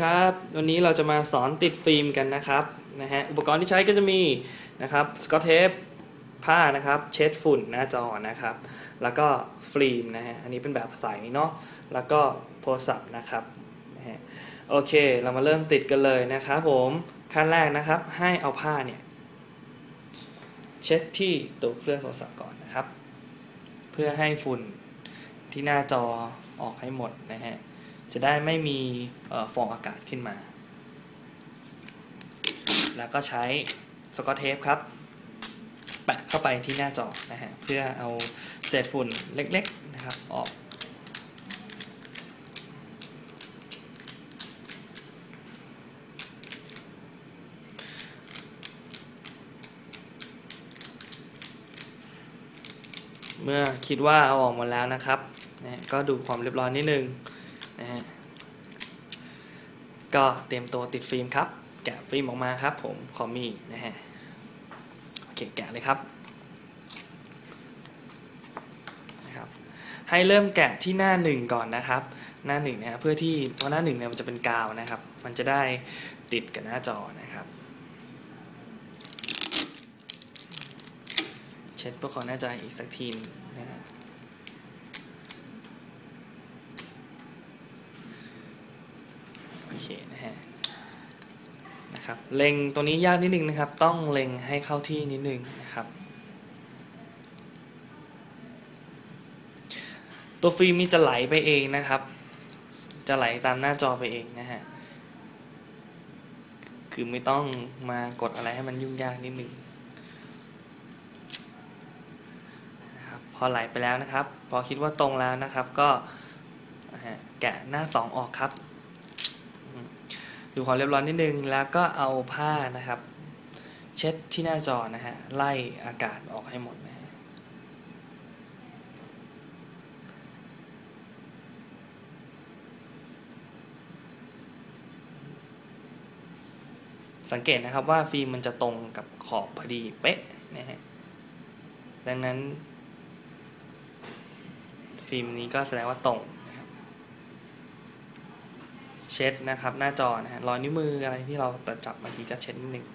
ครับวันนี้เราจะมาสอนติดฟิล์มกันนะครับนะฮะอุปกรณ์ที่ใช้ก็จะมีนะครับสกอตเทปผ้านะครับ เช็ดฝุ่นหน้าจอนะครับ แล้วก็ฟิล์มนะฮะอันนี้เป็นแบบใสเนาะแล้วก็โทรศัพท์นะครับนะฮะโอเคเรามาเริ่มติดกันเลยนะครับผมขั้นแรกนะครับให้เอาผ้าเนี่ยเช็ดที่ตัวเครื่องโทรศัพท์ก่อนนะครับ เพื่อให้ฝุ่นที่หน้าจอออกให้หมดนะฮะ จะได้ไม่มีออฟองอากาศขึ้นมา แล้วก็ใช้สกอตเทปครับ แปะเข้าไปที่หน้าจอนะฮะเพื่อเอาเศษฝุ่นเล็กๆนะครับออกเมื่อคิดว่าเอาออกหมดแล้วนะครับนะก็ดูความเรียบร้อยนิดนึง นะฮะก็เตรียมตัวติดฟิล์มครับ แกะฟิล์มออกมาครับ ผมขอมีนะฮะโอเคแกะเลยครับนะครับ ให้เริ่มแกะที่หน้าหนึ่งก่อนนะครับ หน้าหนึ่งนะฮะเพื่อที่เพราะหน้าหนึ่งเนี่ยมันจะเป็นกาวนะครับ มันจะได้ติดกับหน้าจอนะครับ เช็ดพื่อขอหน้าจออีกสักทีนงนะฮะ โอเคนะฮะ นะครับเล็งตรงนี้ยากนิดนึงนะครับ ต้องเล็งให้เข้าที่นิดนึงนะครับ ตัวฟิล์มนี่จะไหลไปเองนะครับ จะไหลตามหน้าจอไปเองนะฮะคือไม่ต้องมากดอะไรให้มันยุ่งยากนิดนึงนะครับพอไหลไปแล้วนะครับ พอคิดว่าตรงแล้วนะครับก็แกะหน้าสองออกครับ ดูความเรียบร้อยนิดนึง แล้วก็เอาผ้านะครับ เช็ดที่หน้าจอนะฮะ ไล่อากาศออกให้หมดนะฮะสังเกตนะครับว่าฟิล์มมันจะตรงกับขอบพอดีเป๊ะนะฮะ ดังนั้น ฟิล์มนี้ก็แสดงว่าตรง เช็ดนะครับ หน้าจอนะฮะรอยนิ้วมืออะไรที่เราตัดจับเมื่อกี้ก็เช็ดนิดหนึ่ง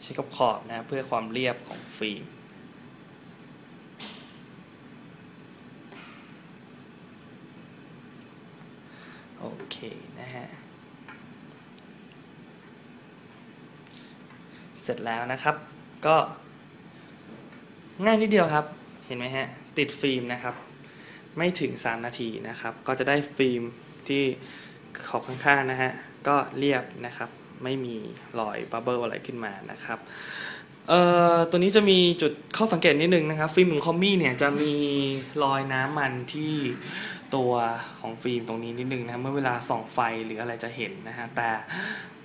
เช็ดกับขอบนะเพื่อความเรียบของฟิล์มโอเคนะฮะเสร็จแล้วนะครับ ก็ง่ายนิดเดียวครับ เห็นไหมฮะ ติดฟิล์มนะครับ ไม่ถึง 3 นาทีนะครับ ก็จะได้ฟิล์มที่ขอบข้างๆนะฮะ ก็เรียบนะครับ ไม่มีรอยบับเบิลอะไรขึ้นมานะครับเอ่อตัวนี้จะมีจุดข้อสังเกตนิดนึงนะครับ ฟิล์มของคอมมี่เนี่ยจะมีรอยน้ำมันที่ตัวของฟิล์มตรงนี้นิดนึงนะเมื่อเวลาส่องไฟหรืออะไรจะเห็นนะฮะแต่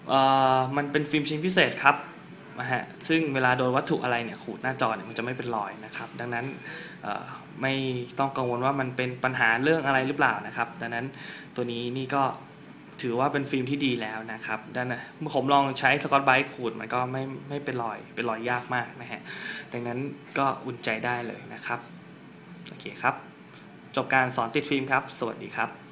เอ่อมันเป็นฟิล์มชิ้นพิเศษครับ นะฮะซึ่งเวลาโดนวัตถุอะไรเนี่ยขูดหน้าจอเนี่ยมันจะไม่เป็นรอยนะครับ ดังนั้นไม่ต้องกังวลว่ามันเป็นปัญหาเรื่องอะไรหรือเปล่านะครับ ดังนั้นตัวนี้นี่ก็ถือว่าเป็นฟิล์มที่ดีแล้วนะครับดังนั้นเมื่อผมลองใช้สกอตไบรท์ขูดมันก็ไม่ไม่เป็นรอยเป็นรอยยากมากนะฮะดังนั้นก็อุ่นใจได้เลยนะครับ โอเคครับ จบการสอนติดฟิล์มครับ สวัสดีครับ